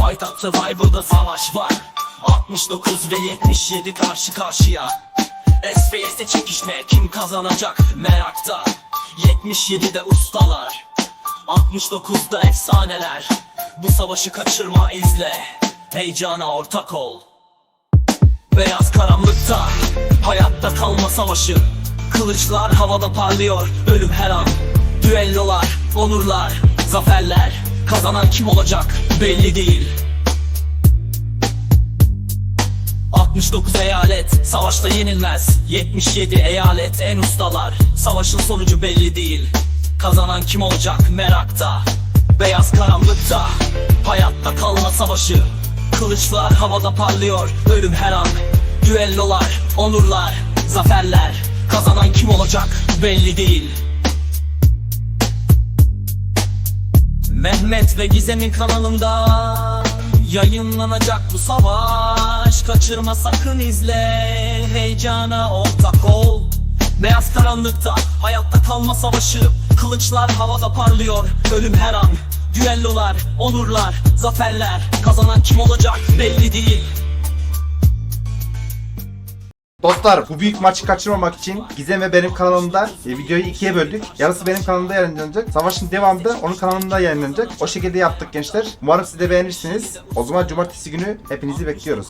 Paytaht Survival'da savaş var. 69 ve 77 karşı karşıya. SPS'te çekişme kim kazanacak merakta. 77'de ustalar 69'da efsaneler. Bu savaşı kaçırma izle. Heyecana ortak ol. Beyaz karanlıkta Hayatta kalma savaşı. Kılıçlar havada parlıyor Ölüm her an. Düellolar, onurlar, zaferler Kazanan kim olacak belli değil. 69 eyalet savaşta yenilmez. 77 eyalet en ustalar. Savaşın sonucu belli değil. Kazanan kim olacak merakta? Beyaz karanlıkta Hayatta kalma savaşı. Kılıçlar havada parlıyor Ölüm her an. Düellolar, onurlar, zaferler. Kazanan kim olacak belli değil Mehmet ve Gizem'in kanalında Yayınlanacak bu savaş. Kaçırma sakın izle Heyecana ortak ol. Beyaz karanlıkta hayatta kalma savaşı. Kılıçlar havada parlıyor Ölüm her an. Düellolar, onurlar, zaferler. Kazanan kim olacak belli değil Dostlar bu büyük maçı kaçırmamak için Gizem ve benim kanalımda e, videoyu ikiye böldük. Yarısı benim kanalımda yayınlanacak. Savaşın devamı da onun kanalında yayınlanacak. O şekilde yaptık gençler. Umarım siz de beğenirsiniz. O zaman cumartesi günü hepinizi bekliyoruz.